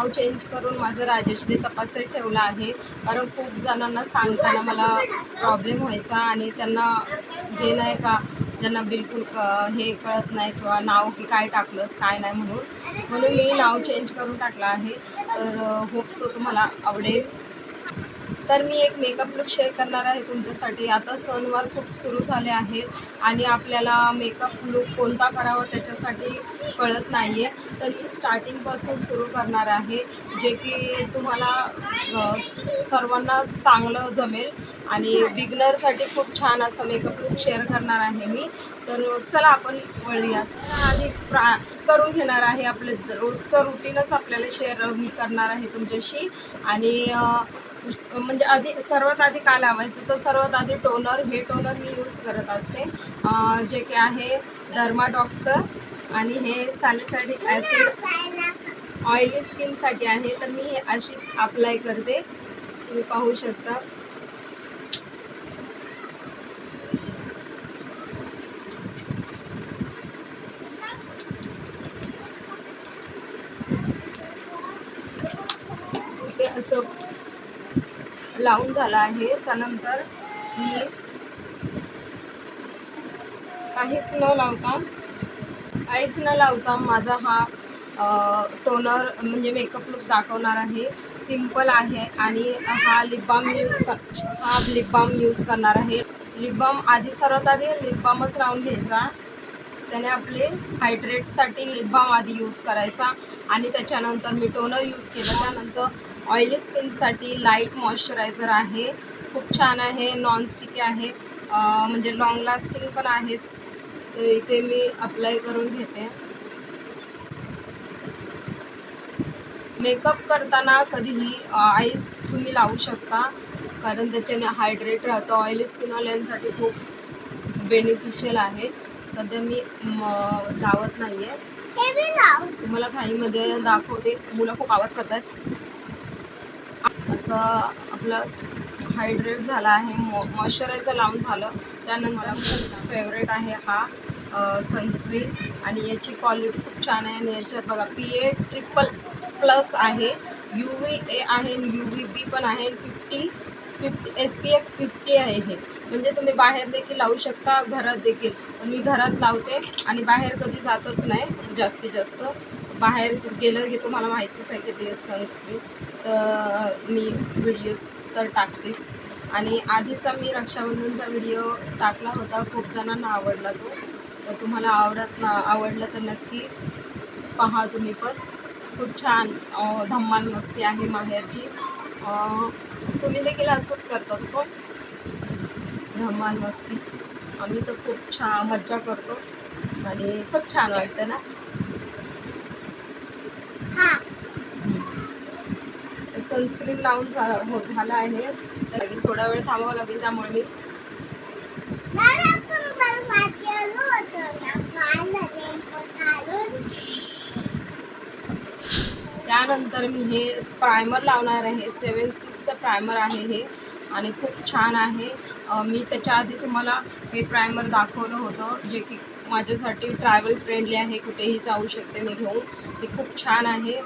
नाव change करून माझं राजश्री तपासत ठेवलं आहे. कारण खूप जणांना सांगताना मला प्रॉब्लेम व्हायचा आणि त्यांना जे नाही का ज्यांना बिलकुल क हे कळत नाही किंवा नाव की काय टाकलंस काय नाही म्हणून. म्हणून मी नाव चेंज करून टाकलं आहे. तर होप सो तुम्हाला आवडेल. तर मी एक मेकअप लुक शेअर करणार आहे तुमच्यासाठी. आता सणवार खूप सुरू झाले आहेत आणि आपल्याला मेकअप लुक कोणता करावा त्याच्यासाठी कळत नाही आहे तर मी स्टार्टिंगपासून सुरू करणार आहे जे की तुम्हाला सर्वांना चांगलं जमेल. आणि बिगनरसाठी खूप छान असं मेकअप लुक शेअर करणार आहे मी. तर चला आपण वळूया. आधी प्रा करून घेणार आहे आपलं रोजचं रुटीनच आपल्याला शेअर मी करणार आहे तुमच्याशी. आणि म्हणजे आधी सर्वात आधी काय लावायचं? तर सर्वात आधी टोनर हे टोनर मी यूज करत असते. जे की आहे डर्माडॉकचं आणि हे सॅलिसॅडिक ॲसिड ऑइली स्किनसाठी आहे. तर मी हे अशीच अप्लाय करते. तुम्ही पाहू शकता ते असं लावून झालं आहे. त्यानंतर मी काहीच न लावता काहीच न लावता माझा हा टोनर म्हणजे मेकअप लुक दाखवणार आहे. सिंपल आहे आणि हा लिप बाम यूज कर हा लिप बाम यूज करणार आहे. लिप बाम आधी सर्वात आधी लिप बामच लावून घ्यायचा. त्याने आपले हायड्रेटसाठी लिप बाम आधी यूज करायचा आणि त्याच्यानंतर मी टोनर यूज केला. त्यानंतर ऑइली स्किनसाठी लाइट मॉइश्चरायझर आहे. खूप छान आहे नॉनस्टिकी आहे. म्हणजे लॉंग लास्टिंग पण आहेच. इथे मी अप्लाय करून घेते. मेकअप करताना कधीही आईस तुम्ही लावू शकता. कारण त्याच्याने हायड्रेट राहतं. ऑइली स्किनवाल्यांसाठी खूप बेनिफिशियल आहे. सध्या मी म, लावत नाही आहे तुम्हाला घाईमध्ये दाखवते. मुलं खूप आवाज करतात असं आपलं हायड्रेट झालं आहे मॉ मॉइश्चरायझर लावून झालं त्यानंतर मला फेवरेट आहे हा सनस्क्रीन आणि याची क्वालिटी खूप छान आहे आणि याच्यात बघा पी ए ट्रिपल प्लस आहे यू व्ही ए आहे यू व्ही बी पण आहे fifty fifty S P F fifty आहे हे. म्हणजे तुम्ही बाहेर देखील लावू शकता घरात देखील. मी घरात लावते आणि बाहेर कधी जातच नाही जास्तीत जास्त. बाहेर गेलं हे तुम्हाला माहितीच आहे की ते सनस्क्रीन तर मी व्हिडिओज तर टाकतेच. आणि आधीचा मी रक्षाबंधनचा व्हिडिओ टाकला होता. खूप जणांना आवडला तो. तर तुम्हाला आवडत ना आवडला तर नक्की पहा तुम्ही पण. खूप छान धम्माल मस्ती आहे माहेरची. तुम्ही देखील असंच करतात पण. धम्माल मस्ती. आम्ही तर खूप छान मज्जा करतो. आणि खूप छान वाटतं ना? सनस्क्रीन लावून हो झालं आहे. तर थोडा वेळ थांबावं लागेल त्यामुळे मी त्यानंतर मी हे प्रायमर लावणार आहे. सेवन सिक्सचं प्रायमर आहे हे. आणि खूप छान आहे. मी त्याच्या आधी तुम्हाला हे प्रायमर दाखवलं होतं जे की माझ्यासाठी ट्रॅव्हल फ्रेंडली आहे कुठेही जाऊ शकते मी घेऊन. ते खूप छान आहे.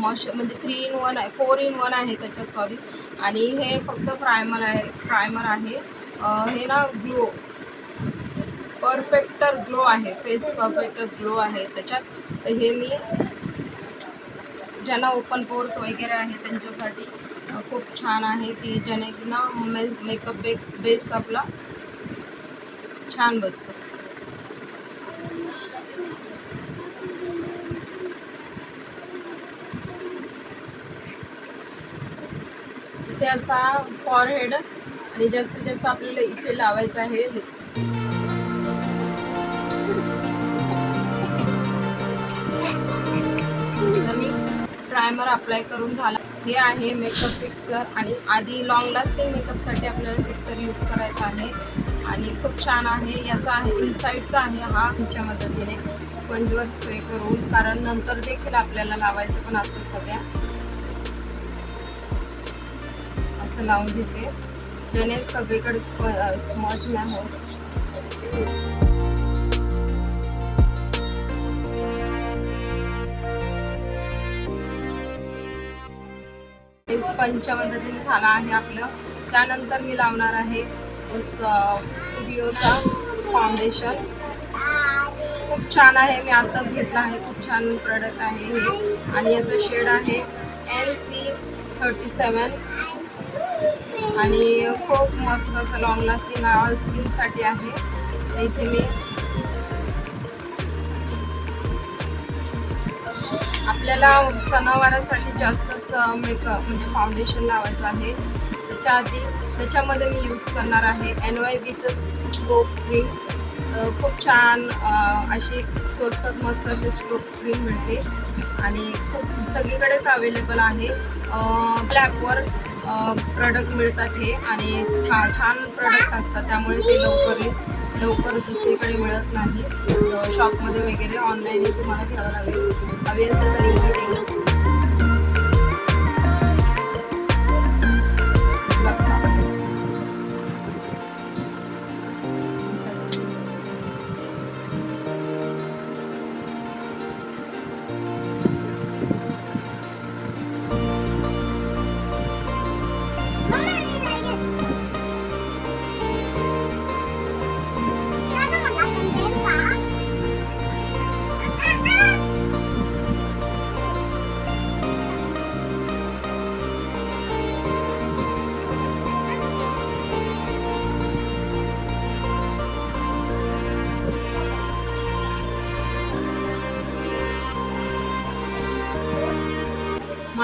मॉश म्हणजे थ्री इन वन आहे फोर इन वन आहे त्याच्या सॉरी आणि हे फक्त प्रायमर आहे प्रायमर आहे. हे ना ग्लो परफेक्टर ग्लो आहे फेस परफेक्टर ग्लो आहे त्याच्यात. तर हे मी ज्यांना ओपन पोर्स वगैरे आहे त्यांच्यासाठी खूप छान आहे की ज्याने की ना मे मेकअप बेस बेस आपला छान बसतो. असा फॉरहेड आणि जास्तीत जास्त आपल्याला इथे लावायचं आहे. तर मी प्रायमर अप्लाय करून झाला हे आहे मेकअप फिक्सर आणि आधी लॉंग लास्टिंग मेकअपसाठी आपल्याला फिक्सर यूज करायचा आहे. आणि खूप छान आहे. याचा आहे इनसाईडचा आहे हा तुमच्या मदतीने. स्पंजवर स्प्रे करून कारण नंतर देखील आपल्याला लावायचं पण असतं सगळ्या. लावून घेते जेणे सगळीकडे स्मच नाही होत पंच पद्धतीने झाला आहे आपलं. त्यानंतर मी लावणार आहे स्टुडिओचा फाउंडेशन खूप छान आहे. मी आत्ताच घेतला आहे. खूप छान प्रोडक्ट आहे हे. आणि याचं शेड आहे एन सी थर्टी सेवन आणि खूप मस्त असं लॉंग लास्टिंग ऑल स्किनसाठी आहे. इथे मी आपल्याला सणावारासाठी जास्तच मेकअप म्हणजे फाउंडेशन लावायचं आहे. त्याच्या आधी त्याच्यामध्ये मी यूज करणार आहे एन वाय बीचं स्ट्रोक क्रीम खूप छान अशी स्वस्तात मस्त अशी स्ट्रोक क्रीम मिळते. आणि खूप सगळीकडेच अवेलेबल आहे. ब्लॅकवर प्रॉडक्ट मिळतात हे आणि छा छान प्रॉडक्ट असतात. त्यामुळे ते लवकर लवकर दुसरीकडे मिळत नाही. शॉपमध्ये वगैरे ऑनलाईन तुम्हाला घ्यावं लागेल. हवी असेल तर इथे घेऊ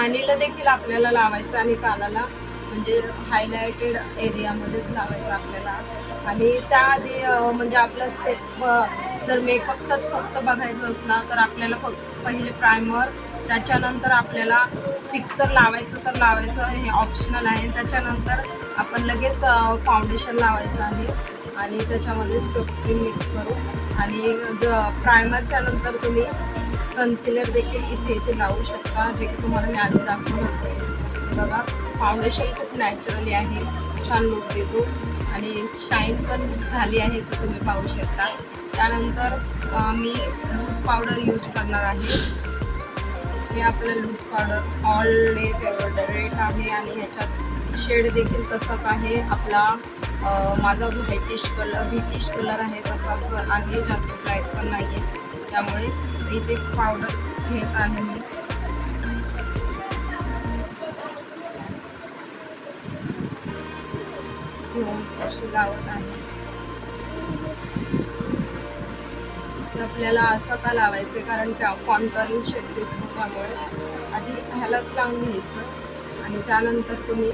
मानेला देखील आपल्याला लावायचं आणि कानाला. म्हणजे हायलायटेड एरियामध्येच लावायचं आपल्याला. आणि त्याआधी म्हणजे आपला स्टेप जर मेकअपचाच फक्त बघायचं असला तर आपल्याला फक्त पहिले प्रायमर त्याच्यानंतर आपल्याला फिक्सर लावायचं तर लावायचं हे ऑप्शनल आहे. त्याच्यानंतर आपण लगेच फाउंडेशन लावायचं आहे. आणि त्याच्यामध्ये स्टोक क्रीम मिक्स करू. आणि प्रायमरच्या नंतर तुम्ही कन्सिलर देखील इथे इथे लावू शकता जे की तुम्हाला मी आधी दाखवलं बघा फाउंडेशन खूप नॅचरली आहे छान लुक देतो. आणि शाईन पण झाली आहे ती तुम्ही पाहू शकता. त्यानंतर मी लूज पावडर यूज करणार आहे. हे आपलं loose powder all day favourite आहे आणि ह्याच्यात शेड देखील तसाच आहे. आपला माझा व्हायटिश कलर व्हिटिश कलर आहे तसाच आहे. जास्त ब्राईट पण नाही आहे त्यामुळे इथे पावडर घेत आहे. मी घेऊन अशी लावत आहे तर आपल्याला असं का लावायचं? कारण त्या कॉन्टरिंग शेड दिसतो त्यामुळे आधी ह्यालाच लावून घ्यायचं. आणि त्यानंतर तुम्ही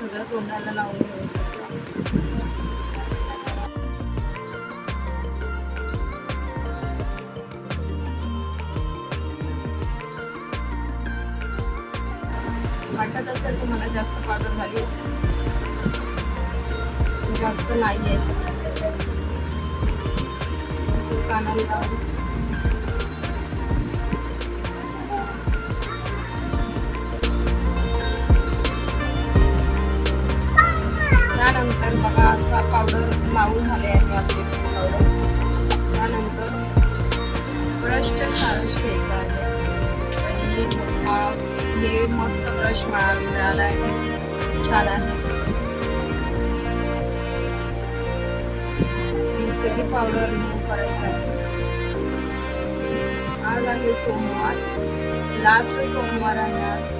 सगळं तोंडाला लावून घ्यायचं. शकता तुम्हाला जास्त पावडर झाली जास्त नाही आहे कानाला मस्त मिळाला आहे. छान आहे. सगळी पावडर रिमूव्ह आहे आज आहे सोमवार लास्ट सोमवार आहे आज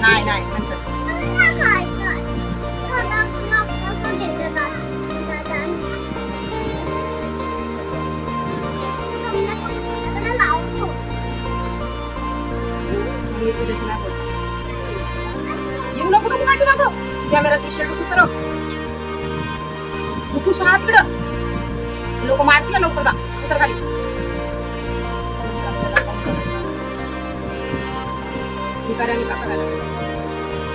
नाही नाही नंतर येऊ नको नको मागे मागं कॅमेरा टी शर्ट सरव. खुश हात पिड लोक मारतील लवकर का भिकाऱ्याने का करायला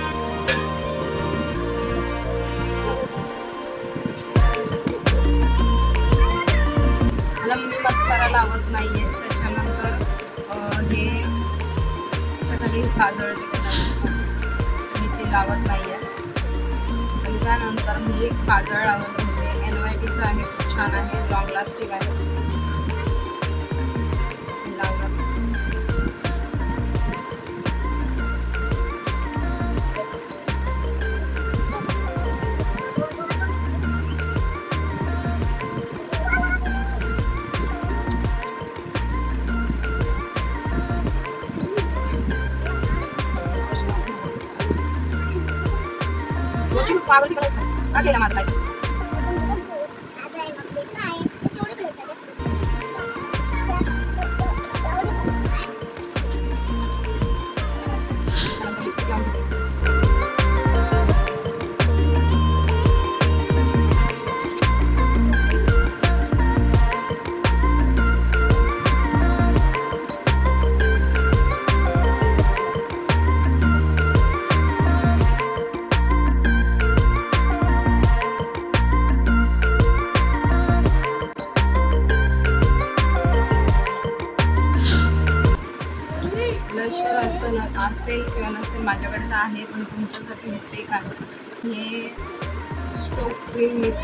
मला मी मस्कारा लावत आहे त्याच्यानंतर अं, हे त्याच्याखाली काजळ जे मी ते लावत नाहीये आणि त्यानंतर मी एक काजळ लावत होते एन वाय बीचं आहे. खूप छान आहे. लॉंग लास्टिंग आहे. 花的那个路，那可以了吗？大姐。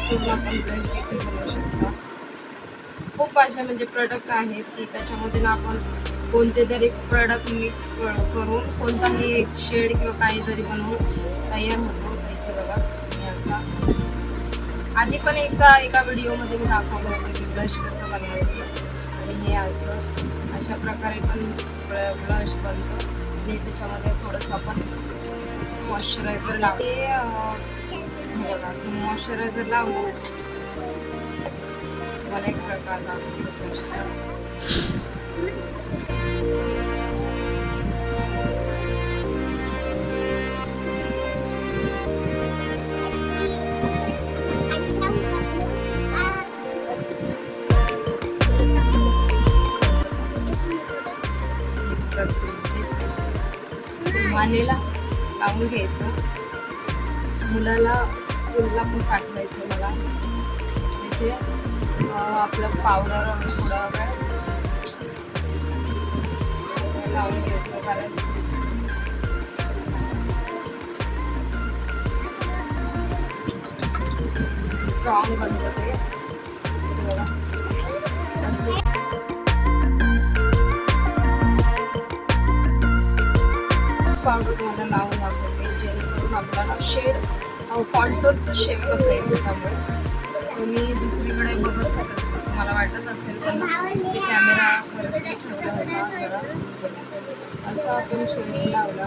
आपण देखील बनवू खूप अशा म्हणजे प्रोडक्ट आहेत की त्याच्यामध्ये ना आपण कोणते तरी प्रोडक्ट मिक्स करून कोणताही एक शेड किंवा काही जरी बनवून तयार होतो. इथे बघा हे आधी पण एकदा एका व्हिडिओमध्ये मी दाखवलं होतं की ब्लश कसं बनवायचं. आणि हे असं. अशा प्रकारे पण ब्लश बनतं. आणि त्याच्यामध्ये थोडंसं आपण मॉइश्चरायझर लावतो. बघा असं मॉइश्चरायझर लावलं. मला एक मानेला लावून घ्यायचं. मुलाला टाकून पाठवायचं मला इथे आपलं पावडर थोडा वेळ लावून घ्यायचं कारण. स्ट्रॉंग बनतं ते. पावडर तुम्हाला लावून दाखवते जेणेकरून आपल्याला शेड कॉन्टोरचं शेप कसं येईल त्यामुळे तुम्ही दुसरीकडे बघत असेल तुम्हाला वाटत असेल तर कॅमेरा ठेवला होता जरा. असं आपण शेड लावला.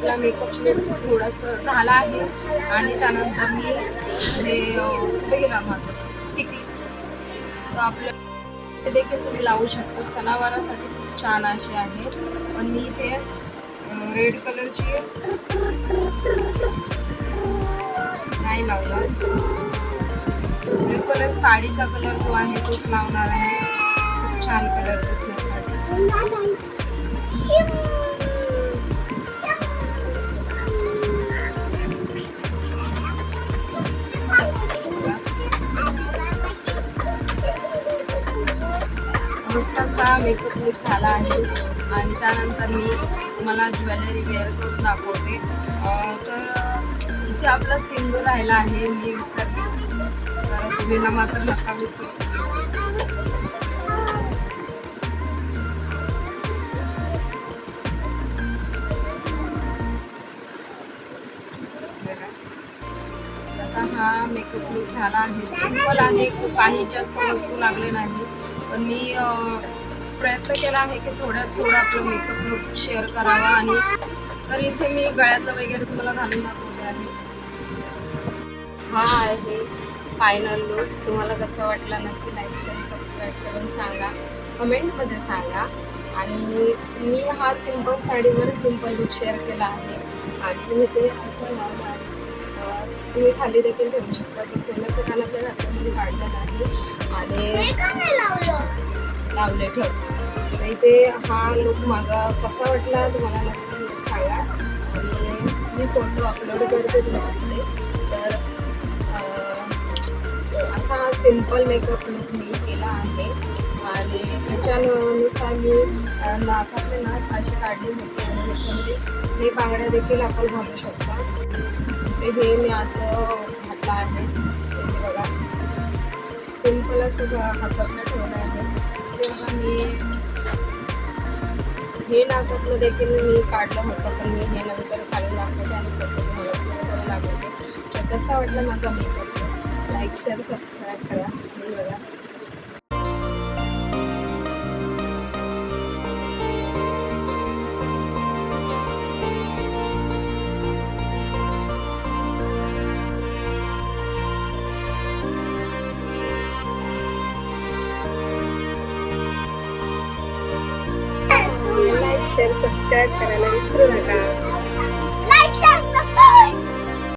आपला मेकअप शेड थोडासा झाला आहे. आणि त्यानंतर मी हे गेला माझं टिकली. तर आपलं ते देखील तुम्ही लावू शकता. सणावारासाठी खूप छान असे आहे. पण मी इथे रेड कलरची नाही लावणार. ब्ल्यू कलर साडीचा कलर जो आहे तोच लावणार आहे. खूप छान कलर दिसण्यासाठी. माझा मेकअप लुक झाला आहे. आणि त्यानंतर मी मला ज्वेलरी वेअर करून दाखवते. तर इथे आपला सिंधू राहिला आहे. मी विसरले. तर तुम्ही ना मात्र नका विसरू. आता हा मेकअप लुक झाला आहे. सिंपल आहे. खूप काही जास्त वस्तू लागले नाही. पण मी प्रयत्न केला आहे की थोड्यात थोडं आपलं मेकअप लुक शेअर करावा आणि तर इथे मी गळ्यातलं वगैरे तुम्हाला घालून दाखवले आहे. हा आहे फायनल लुक तुम्हाला कसं वाटलं नक्की लाईक शेअर सबस्क्राईब करून सांगा. कमेंटमध्ये सांगा. आणि मी हा सिंपल साडीवर सिंपल लुक शेअर केला आहे. आणि मी ते असं तुम्ही खाली देखील ठेवू शकता. की सोन्याचं कान आपल्या हातामध्ये काढलं नाही. आणि लावले ठर तर इथे हा लुक माझा कसा वाटला तुम्हाला नक्की सांगा. आणि मी फोटो अपलोड करते तुमच्याकडे? तर असा सिंपल मेकअप लुक मी केला आहे. आणि त्याच्यानुसार मी नाकातले नाक असे काढले होते. त्याच्यामध्ये हे बांगड्या देखील आपण घालू शकता. ते हे मी असं घातलं आहे. बघा. सिंपल असं हातातलं ठेवलं आहे. तेव्हा मी हे नाकातलं देखील मी काढलं होतं पण मी हे नंतर काढून दाखवते आणि फोटो तुम्हाला दाखवते तर कसा वाटला माझा मेकअप लाईक शेअर सबस्क्राईब करा. हे बघा.